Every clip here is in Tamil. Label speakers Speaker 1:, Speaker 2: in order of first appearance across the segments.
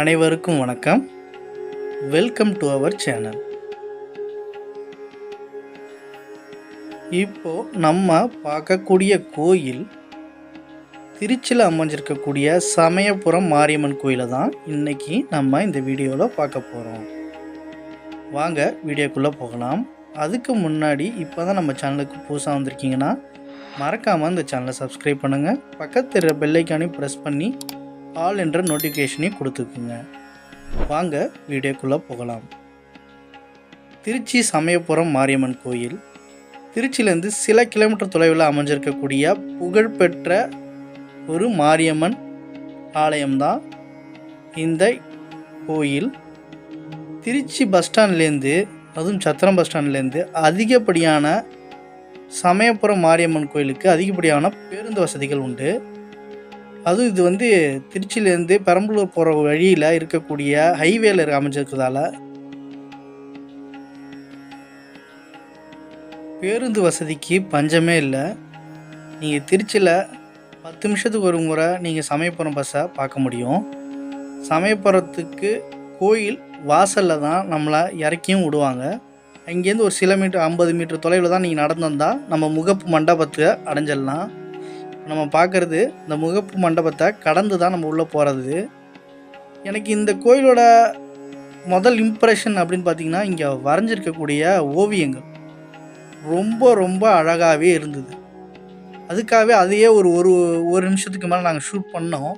Speaker 1: அனைவருக்கும் வணக்கம். வெல்கம் டு அவர் சேனல் இப்போ நம்ம பார்க்கக்கூடிய கோயில் திருச்சியில் அமைஞ்சிருக்கக்கூடிய சமயபுரம் மாரியம்மன் கோயிலை தான் இன்றைக்கி நம்ம இந்த வீடியோவில் பார்க்க போகிறோம் வாங்க வீடியோக்குள்ளே போகலாம். அதுக்கு முன்னாடி இப்போ தான் நம்ம சேனலுக்கு புதுசாக வந்திருக்கீங்கன்னா மறக்காமல் இந்த சேனலை சப்ஸ்கிரைப் பண்ணுங்கள் பக்கத்தில் பெல்லைக்கானையும் ப்ரெஸ் பண்ணி ஆல் என்ற நோட்டிஃபிகேஷனையும் கொடுத்துக்குங்க. வாங்க வீடியோக்குள்ளே போகலாம். திருச்சி சமயபுரம் மாரியம்மன் கோயில். திருச்சியிலேருந்து சில கிலோமீட்டர் தொலைவில் அமைஞ்சிருக்கக்கூடிய புகழ்பெற்ற ஒரு மாரியம்மன் ஆலயம்தான் இந்த கோயில். திருச்சி பஸ் ஸ்டாண்ட்லேருந்து அதுவும் சத்திரம் பஸ் ஸ்டாண்ட்லேருந்து அதிகப்படியான சமயபுரம் மாரியம்மன் கோயிலுக்கு அதிகப்படியான பேருந்து வசதிகள் உண்டு. அதுவும் இது வந்து திருச்சியிலேருந்து பெரம்பலூர் போகிற வழியில் இருக்கக்கூடிய ஹைவேல இருக்க அமைஞ்சிருக்கிறதால பேருந்து வசதிக்கு பஞ்சமே இல்லை. நீங்கள் திருச்சியில் பத்து நிமிஷத்துக்கு ஒரு முறை நீங்கள் சமயபுரம் பஸ்ஸை பார்க்க முடியும். சமயபுரத்துக்கு கோயில் வாசலில் தான் நம்மளை இறக்கியும் விடுவாங்க. அங்கேருந்து ஒரு சில மீட்டர் ஐம்பது மீட்டர் தொலைவில் தான் நீங்கள் நடந்து வந்தால் நம்ம முகப்பு மண்டபத்தை அடைஞ்சிடலாம். நம்ம பார்க்குறது இந்த முகப்பு மண்டபத்தை கடந்து தான் நம்ம உள்ளே போகிறது. எனக்கு இந்த கோயிலோட முதல் இம்ப்ரெஷன் அப்படின்னு பார்த்தீங்கன்னா இங்கே வரைஞ்சிருக்கக்கூடிய ஓவியங்கள் ரொம்ப ரொம்ப அழகாகவே இருந்தது. அதுக்காகவே அதையே ஒரு ஒரு ஒரு நிமிஷத்துக்கு மேலே நாங்கள் ஷூட் பண்ணோம்.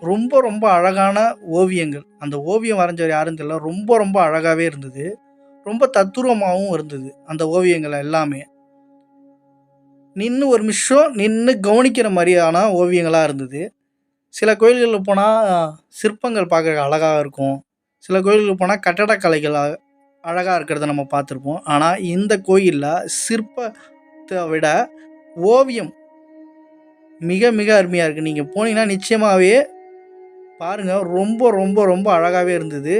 Speaker 1: ரொம்ப ரொம்ப அழகான ஓவியங்கள். அந்த ஓவியம் வரைஞ்சவர் யாருன்னு தெரியல ரொம்ப ரொம்ப அழகாகவே இருந்தது. ரொம்ப தத்துரூபமாகவும் இருந்தது அந்த ஓவியங்கள் எல்லாமே. நின்று ஒரு நிமிஷம் நின்று கவனிக்கிற மாதிரியான ஓவியங்களாக இருந்தது. சில கோயில்களில் போனால் சிற்பங்கள் பார்க்க அழகாக இருக்கும். சில கோயில்களுக்கு போனால் கட்டடக்கலைகள் அழகாக இருக்கிறத நம்ம பார்த்துருப்போம். ஆனால் இந்த கோயிலில் சிற்பத்தை விட ஓவியம் மிக மிக அருமையாக இருக்குது நீங்கள் போனீங்கன்னா நிச்சயமாகவே பாருங்கள் ரொம்ப ரொம்ப ரொம்ப அழகாகவே இருந்தது.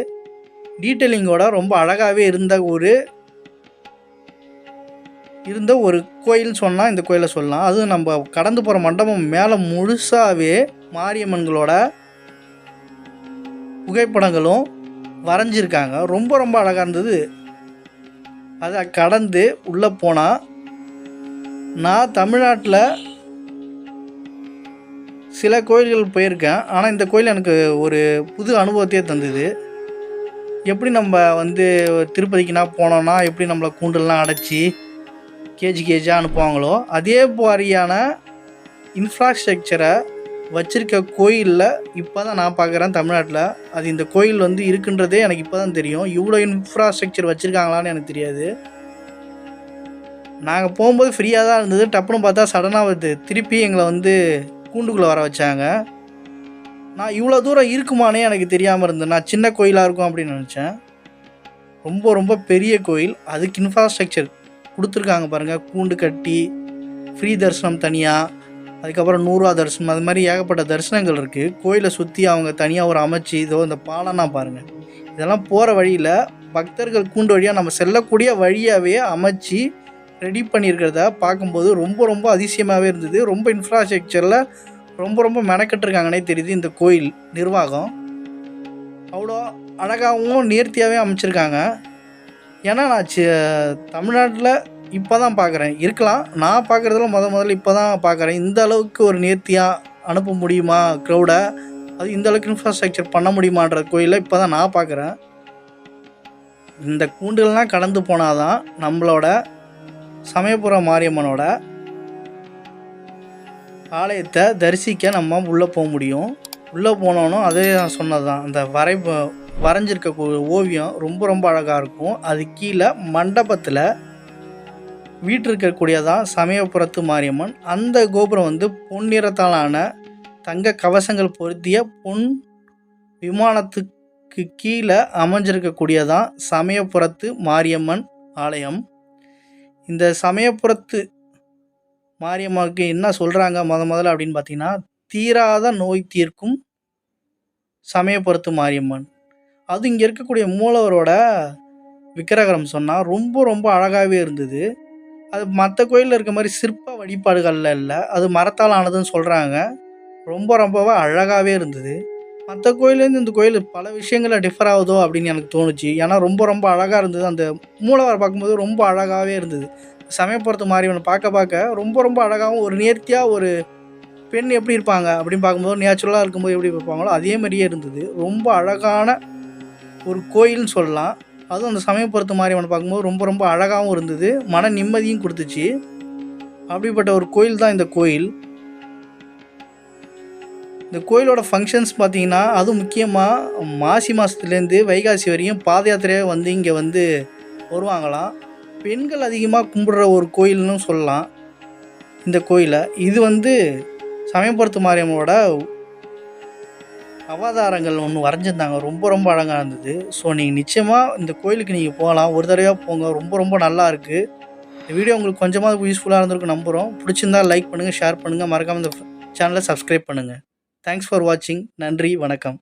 Speaker 1: டீட்டெயிலிங்கோட ரொம்ப அழகாகவே இருந்த ஒரு இருந்த ஒரு கோயில் சொன்னால் இந்த கோயிலை சொல்லலாம். அதுவும் நம்ம கடந்து போகிற மண்டபம் மேலே முழுசாகவே மாரியம்மன்களோட புகைப்படங்களும் வரைஞ்சிருக்காங்க. ரொம்ப ரொம்ப அழகாக இருந்தது. அதை கடந்து உள்ளே போனால் நான் தமிழ்நாட்டில் சில கோயில்கள் போயிருக்கேன். ஆனால் இந்த கோயில் எனக்கு ஒரு புது அனுபவத்தையே தந்தது. எப்படி நம்ம வந்து திருப்பதிக்குனா போனோன்னா எப்படி நம்மளை கூண்டெல்லாம் அடைச்சி கேஜி கேஜாக அனுப்புவாங்களோ அதே மாதிரியான இன்ஃப்ராஸ்ட்ரக்சரை வச்சிருக்க கோயிலில் இப்போ தான் நான் பார்க்குறேன் தமிழ்நாட்டில். அது இந்த கோயில் வந்து இருக்குன்றதே எனக்கு இப்போ தான் தெரியும். இவ்வளோ இன்ஃப்ராஸ்ட்ரக்சர் வச்சுருக்காங்களான்னு எனக்கு தெரியாது. நாங்கள் போகும்போது ஃப்ரீயாக தான் இருந்தது. டப்புன்னு பார்த்தா சடனாக வந்து திருப்பி எங்களை வந்து கூண்டுக்குள்ளே வர வச்சாங்க. நான் இவ்வளோ தூரம் இருக்குமானே எனக்கு தெரியாமல் இருந்தது. நான் சின்ன கோயிலாக இருக்கும் அப்படின்னு நினச்சேன். ரொம்ப ரொம்ப பெரிய கோயில். அதுக்கு இன்ஃப்ராஸ்ட்ரக்சர் கொடுத்துருக்காங்க பாருங்கள் கூண்டு கட்டி ஃப்ரீ தரிசனம் தனியாக அதுக்கப்புறம் நூறுரூவா தரிசனம் அது மாதிரி ஏகப்பட்ட தரிசனங்கள் இருக்குது கோயிலை சுற்றி அவங்க தனியாக ஒரு அமைச்சு இதோ இந்த பாலம்னா பாருங்கள் இதெல்லாம் போகிற வழியில் பக்தர்கள் கூண்டு வழியாக நம்ம செல்லக்கூடிய வழியாகவே அமைச்சு ரெடி பண்ணியிருக்கிறத பார்க்கும்போது ரொம்ப ரொம்ப அதிசயமாகவே இருந்தது. ரொம்ப இன்ஃப்ராஸ்ட்ரக்சரில் ரொம்ப ரொம்ப மெனக்கட்டுருக்காங்கன்னே தெரியுது இந்த கோயில் நிர்வாகம். அவ்வளோ அழகாகவும் நேர்த்தியாகவே அமைச்சிருக்காங்க. ஏன்னா நான் சி தமிழ்நாட்டில் இப்போ தான் பார்க்குறேன் இருக்கலாம். நான் பார்க்குறதுல முத முதல்ல இப்போ தான் பார்க்குறேன் இந்த அளவுக்கு ஒரு நேர்த்தியாக அனுப்ப முடியுமா க்ரௌடை அது இந்த அளவுக்கு இன்ஃப்ராஸ்ட்ரக்சர் பண்ண முடியுமான்ற கோயிலை இப்போ தான் நான் பார்க்குறேன் இந்த கூண்டுகள்லாம் கடந்து போனால் தான் நம்மளோட சமயபுரம் மாரியம்மனோட ஆலயத்தை தரிசிக்க நம்ம உள்ளே போக முடியும். உள்ளே போனோன்னு அதே நான் சொன்னது தான் அந்த வரை வரைஞ்சிருக்க ஓவியம் ரொம்ப ரொம்ப அழகாக இருக்கும். அது கீழே மண்டபத்தில் வீட்டு இருக்கக்கூடியதான் சமயபுரத்து மாரியம்மன். அந்த கோபுரம் வந்து பொன்னிறத்தாலான தங்க கவசங்கள் பொருத்திய பொன் விமானத்துக்கு கீழே அமைஞ்சிருக்கக்கூடியதான் சமயபுரத்து மாரியம்மன் ஆலயம். இந்த சமயபுரத்து மாரியம்மாவுக்கு என்ன சொல்கிறாங்க முத முதல்ல அப்படின்னு பார்த்தீங்கன்னா தீராத நோய் தீர்க்கும் சமயபுரத்து மாரியம்மன். அது இங்கே இருக்கக்கூடிய மூலவரோட விக்கிரகரம் சொன்னால் ரொம்ப ரொம்ப அழகாகவே இருந்தது. அது மற்ற கோயிலில் இருக்க மாதிரி சிற்ப வழிபாடுகளில் இல்லை. அது மரத்தால் ஆனதுன்னு சொல்கிறாங்க ரொம்ப ரொம்பவே அழகாகவே இருந்தது. மற்ற கோயிலேருந்து இந்த கோயில் பல விஷயங்களில் டிஃபர் ஆகுதோ அப்படின்னு எனக்கு தோணுச்சு. ஏன்னா ரொம்ப ரொம்ப அழகாக இருந்தது. அந்த மூலவரை பார்க்கும்போது ரொம்ப அழகாகவே இருந்தது. சமயபுரத்து மாறியவனை பார்க்க பார்க்க ரொம்ப ரொம்ப அழகாகவும் ஒரு நேர்த்தியாக ஒரு பெண் எப்படி இருப்பாங்க அப்படின்னு பார்க்கும்போது நேச்சுரலாக இருக்கும்போது எப்படி இருப்பாங்களோ அதே மாதிரியே இருந்தது. ரொம்ப அழகான ஒரு கோயில்னு சொல்லலாம். அதுவும் அந்த சமயபுரத்து மாரியம்மனை பார்க்கும்போது ரொம்ப ரொம்ப அழகாகவும் இருந்தது. மன நிம்மதியும் கொடுத்துச்சு. அப்படிப்பட்ட ஒரு கோயில் தான் இந்த கோயில். இந்த கோயிலோட ஃபங்க்ஷன்ஸ் பார்த்தீங்கன்னா அதுவும் முக்கியமாக மாசி மாதத்துலேருந்து வைகாசி வரையும் பாத யாத்திரையாக வந்து இங்கே வந்து வருவாங்களாம். பெண்கள் அதிகமாக கும்பிடுற ஒரு கோயில்னு சொல்லலாம். இந்த கோயிலை. இது வந்து சமயபுரத்து மாரியம்மனோட அவதாரங்கள் ஒன்று வரைஞ்சிருந்தாங்க. ரொம்ப ரொம்ப அழகாக இருந்தது. ஸோ நீங்கள் நிச்சயமாக இந்த கோயிலுக்கு நீங்கள் போகலாம். ஒரு தடவையாக போங்க. ரொம்ப ரொம்ப நல்லா இருக்குது இந்த வீடியோ உங்களுக்கு கொஞ்சமாக யூஸ்ஃபுல்லாக இருந்திருக்கு நம்புகிறோம் பிடிச்சிருந்தா லைக் பண்ணுங்கள் ஷேர் பண்ணுங்கள் மறக்காமல் இந்த சேனலை சப்ஸ்கிரைப் பண்ணுங்கள் தேங்க்ஸ் ஃபார் வாட்சிங் நன்றி வணக்கம்.